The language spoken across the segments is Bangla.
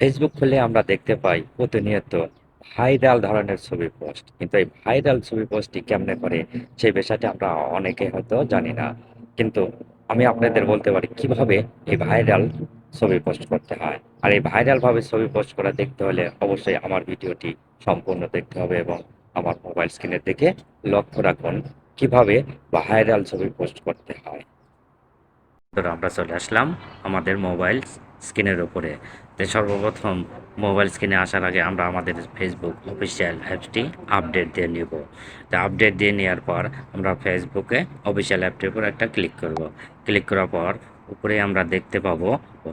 ফেসবুক খুলে আমরা দেখতে পাই প্রতিনিয়ত ভাইরাল ধরনের ছবি পোস্ট কিন্তু এই ভাইরাল ছবি পোস্টটি কেমনে করে সেই বিষয়টা আমরা অনেকে হয়তো জানি না। কিন্তু আমি আপনাদের বলতে পারি কীভাবে এই ভাইরাল ছবি পোস্ট করতে হয়। আর এই ভাইরালভাবে ছবি পোস্ট করা দেখতে হলে অবশ্যই আমার ভিডিওটি সম্পূর্ণ দেখতে হবে এবং আমার মোবাইল স্ক্রিনের দেখে লক্ষ্য রাখুন কীভাবে ভাইরাল ছবি পোস্ট করতে হয়। আমরা চলে আসলাম আমাদের মোবাইল স্ক্রিনের উপরে। তো সর্বপ্রথম মোবাইল স্ক্রিনে আসার আগে আমরা আমাদের ফেসবুক অফিসিয়াল অ্যাপসটি আপডেট দিয়ে নিব। তো আপডেট দিয়ে নেওয়ার পর আমরা ফেসবুকে অফিসিয়াল অ্যাপটির উপর একটা ক্লিক করব। ক্লিক করার পর উপরে আমরা দেখতে পাবো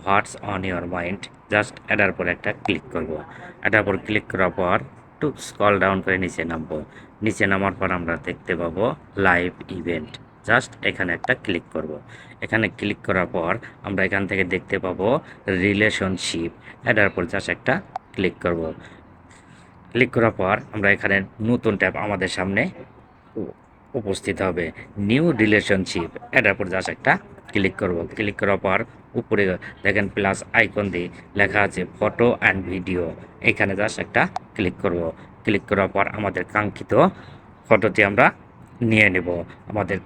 what's on your mind just এটার পর একটা ক্লিক করব। এটার পর ক্লিক করার পর একটু স্কল ডাউন করে নিচে নামবো। নিচে নামার পর আমরা দেখতে পাবো লাইভ ইভেন্ট জাস্ট এখানে একটা ক্লিক করব। এখানে ক্লিক করার পর আমরা এখান থেকে দেখতে পাবো রিলেশনশিপ। এটার উপর জাস্ট একটা ক্লিক করব। ক্লিক করার পর আমরা এখানে নতুন ট্যাব আমাদের সামনে উপস্থিত হবে। New relationship. এটার উপর জাস্ট একটা ক্লিক করব। ক্লিক করার পর উপরে দেখেন প্লাস আইকন দিয়ে লেখা আছে ফটো অ্যান্ড ভিডিও। এখানে জাস্ট একটা ক্লিক করব। ক্লিক করার পর আমাদের কাঙ্ক্ষিত ফটোটি আমরা নিয়ে নেব। আমাদের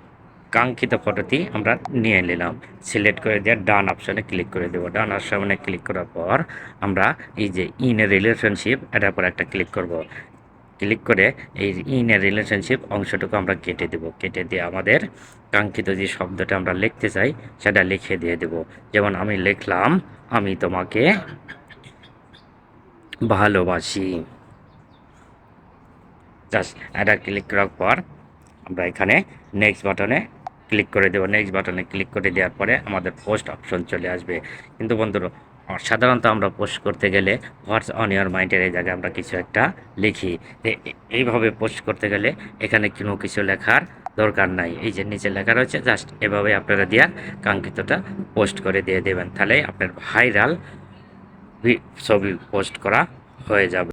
কাঙ্ক্ষিত ফটোটি আমরা নিয়ে নিলাম। সিলেক্ট করে দিয়ে ডান অপশনে ক্লিক করে দেবো। ডান অপশনে ক্লিক করার পর আমরা এই যে ইন এ রিলেশনশিপ এটার পর একটা ক্লিক করব। ক্লিক করে এই ইন এ রিলেশনশিপ অংশটুকু আমরা কেটে দেব। কেটে দিয়ে আমাদের কাঙ্ক্ষিত যে শব্দটা আমরা লিখতে চাই, সেটা লিখে দিয়ে দেব। যেমন আমি লিখলাম, আমি তোমাকে ভালোবাসি। জাস্ট এটা ক্লিক করার পর আমরা এখানে নেক্সট বাটনে ক্লিক করে দেবো। নেক্সট বাটনে ক্লিক করে দেওয়ার পরে আমাদের পোস্ট অপশন চলে আসবে। কিন্তু বন্ধুরা, সাধারণত আমরা পোস্ট করতে গেলে হোয়াটস অন ইয়ার মাইন্ডের এই জায়গায় আমরা কিছু একটা লিখি। এইভাবে পোস্ট করতে গেলে এখানে কোনো কিছু লেখার দরকার নাই। এই যে নিচে লেখা রয়েছে জাস্ট এভাবে আপনারা দেওয়ার কাঙ্ক্ষিতটা পোস্ট করে দিয়ে দেবেন। তাহলে আপনার ভাইরাল ছবি পোস্ট করা হয়ে যাবে।